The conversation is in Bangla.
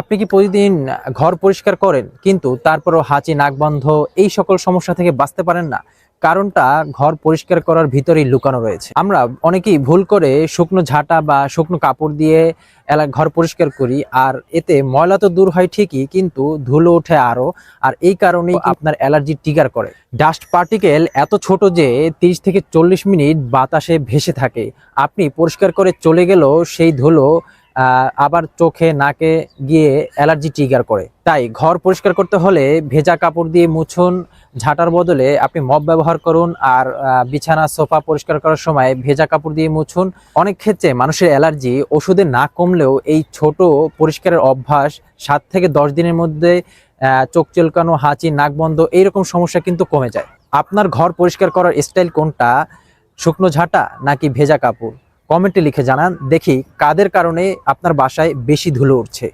আপনি কি প্রতিদিন ঘর পরিষ্কার করেন? কিন্তু তারপরও হাঁচি, নাকবন্ধ এই সকল সমস্যা থেকে বাঁচতে পারেন না। কারণটা ঘর পরিষ্কার করার ভিতরেই লুকানো রয়েছে। আমরা অনেকেই ভুল করে শুকনো ঝাঁটা বা শুকনো কাপড় দিয়ে ঘর পরিষ্কার করি, আর এতে ময়লা তো দূর হয় ঠিকই, কিন্তু ধুলো ওঠে আরও আর এই কারণেই আপনার অ্যালার্জি ট্রিগার করে। ডাস্ট পার্টিকেল এত ছোট যে তিরিশ থেকে চল্লিশ মিনিট বাতাসে ভেসে থাকে। আপনি পরিষ্কার করে চলে গেলেও সেই ধুলো আবার চোখে, নাকে গিয়ে অ্যালার্জি ট্রিগার করে। তাই ঘর পরিষ্কার করতে হলে ভেজা কাপড় দিয়ে মুছুন, ঝাঁটার বদলে আপনি মপ ব্যবহার করুন আর বিছানা, সোফা পরিষ্কার করার সময় ভেজা কাপড় দিয়ে মুছুন। অনেক ক্ষেত্রে মানুষের অ্যালার্জি ওষুধে না কমলেও এই ছোট পরিষ্কারের অভ্যাস সাত থেকে দশ দিনের মধ্যে চোখ চুলকানো, হাঁচি, নাক বন্ধ এইরকম সমস্যা কিন্তু কমে যায়। আপনার ঘর পরিষ্কার করার স্টাইল কোনটা? শুকনো ঝাঁটা নাকি ভেজা কাপড়? কমেন্টে লিখে জানান দেখি কাদের কারণে আপনার বাসায় বেশি ধুলো উঠছে।